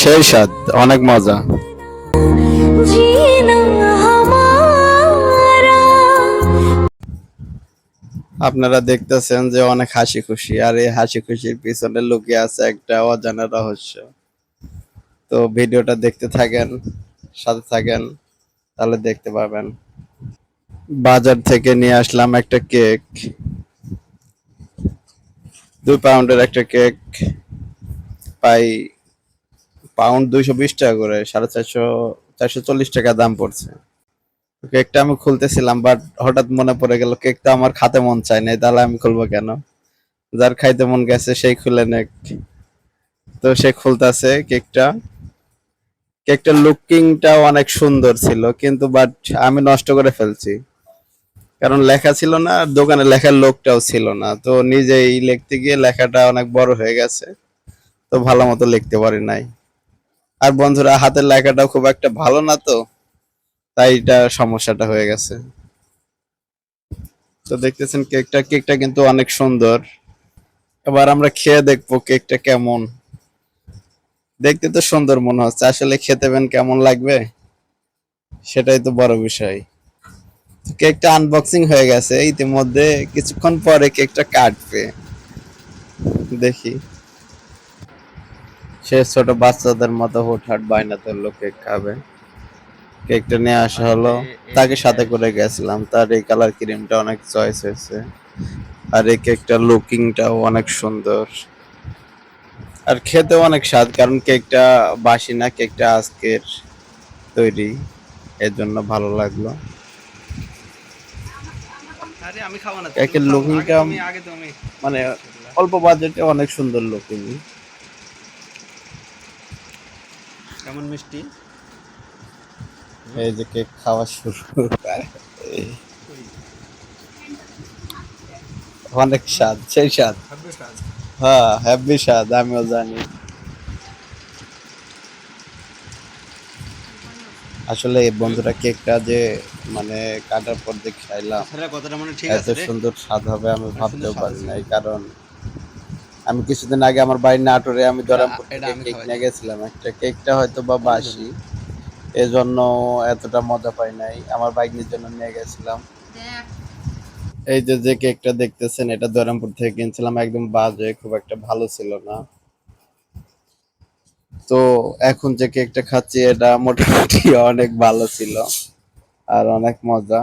সেই স্বাদ, অনেক মজা। আপনারা দেখতেছেন যে অনেক হাসি খুশি আর এই হাসি খুশির পিছনে লুকিয়ে আছে একটা অজানা রহস্য। তো ভিডিওটা দেখতে থাকেন, সাথে থাকেন, তাহলে দেখতে পাবেন। বাজার থেকে নিয়ে আসলাম একটা কেক। দুই পাউন্ডের একটা কেক পাই পাউন্ড দুইশো বিশ টাকা করে, সাড়ে চারশো চারশো চল্লিশ টাকা দাম পড়ছে। কেকটা আমি খুলতেছিলাম বাট হঠাৎ মনে পড়ে গেল কেকটা আমার খাতে মন চায় নাই, তাহলে আমি খুলবো কেন? যার খাইতে মন গেছে, সেই খুলে নেক। তো সে খুলতেছে কেকটা কেকটার লুকিংটা অনেক সুন্দর ছিল, কিন্তু বাট আমি নষ্ট করে ফেলছি। কারণ লেখা ছিল না দোকানে লেখার লোকটাও ছিল না। তো নিজেই লিখতে গিয়ে লেখাটা অনেক বড় হয়ে গেছে, তো ভালো মতো লিখতে পারি নাই। আর বন্ধুরা, হাতের লেখাটাও খুব একটা ভালো না তো, তাই এটা সমস্যাটা হয়ে গেছে। তো দেখতেছেন কেকটা কেকটা কিন্তু অনেক সুন্দর। এবার আমরা খেয়ে দেখব কেকটা কেমন। দেখতে তো সুন্দর মনে হচ্ছে, আসলে খেতে বেন কেমন লাগবে, সেটাই তো বড় বিষয়। কেকটা আনবক্সিং হয়ে গেছে, ইতিমধ্যে কিছুক্ষণ পরে কেকটা কাটবে। দেখি। সে ছোট বাচ্চাদের মতো হুটহাট বায়না ধরলো কেক খাবে। কেকটা নিয়ে আসা হলো। তাকে সাথে করে গেছিলাম। তার এই কালার ক্রিমটা অনেক চয়েস হয়েছে। আর এই কেকটার লুকিংটাও অনেক সুন্দর। আর খেতে অনেক স্বাদ কারণ কেকটা বাসি না কেকটা আজকের তৈরি। এর জন্য ভালো লাগল। আরে আমি খাব কেকের লুকিংটা মানে অল্প বাজেটে অনেক সুন্দর লুকিং কেমন মিষ্টি? এই যে কেক খাওয়া শুরু। অনেক স্বাদ সেই স্বাদ। হ্যাঁ হ্যাপি স্বাদ আমিও জানি। আসলে এই বন্ধুরা কেকটা যে মানে কাটার পর যে খাইলাম এত আছে সুন্দর স্বাদ হবে আমি ভাবতেও পারি আছে। নাই কারণ আমি কিছুদিন আগে আমার বাড়ির নাটোরে আমি ধরামপুর কেক নিয়ে গেছিলাম। একটা কেকটা হয়তো বা বাসি। এজন্য এতটা মজা পাই নাই। আমার বাইকের জন্য নিয়ে গেছিলাম। এই যে যে কেকটা দেখতেছেন এটা ধরামপুর থেকে কিনছিলাম। একদম বাজে খুব একটা ভালো ছিল না। তো এখন যে কেকটা খাচ্ছি এটা মোটামুটি অনেক ভালো ছিল। আর অনেক মজা।